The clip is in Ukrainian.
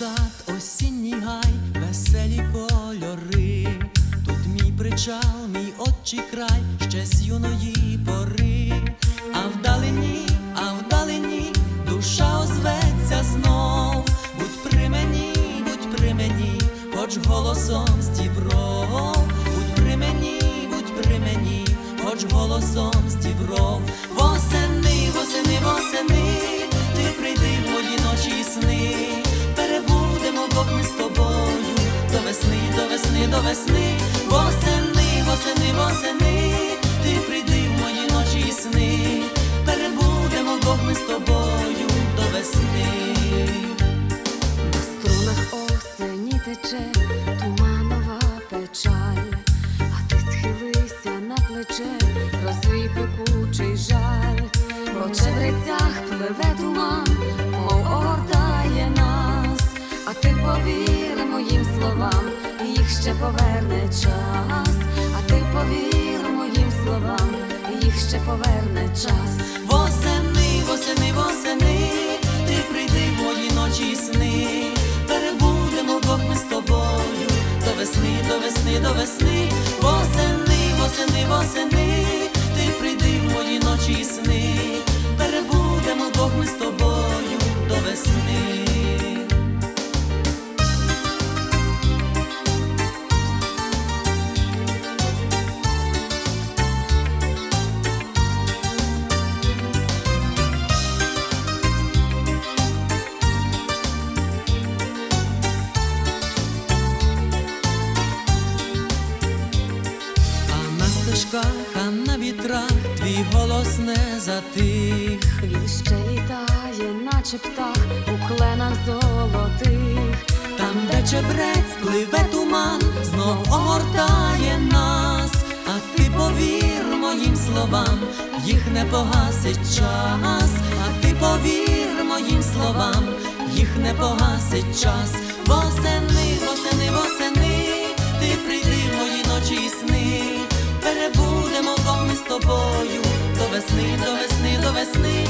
сад, осінній гай, веселі кольори, тут мій причал, мій отчий край, ще з юної пори, а вдалині, а вдалині, душа озветься знов, будь при мені, будь при мені, хоч голосом стібров, будь при мені, будь при мені, хоч голосом стібров, восени, восени, восени. Тобою, до весни. На струнах осені тече туманова печаль, а ти схилися на плече, розвій пекучий жаль, по чебрецях пливе туман, мов огортає нас, а ти повір моїм словам, їх ще поверне час, а ти повір моїм словам, їх ще поверне час. Стежках, а на вітрах твій голос не затих. Він ще літає, наче птах у кленах золотих. Там, де чебрець пливе туман, знов огортає нас, а ти повір моїм словам, їх не погасить час, а ти повір моїм словам, їх не погасить час. Восени, восени, восени, з тобою, до весни, до весни, до весни,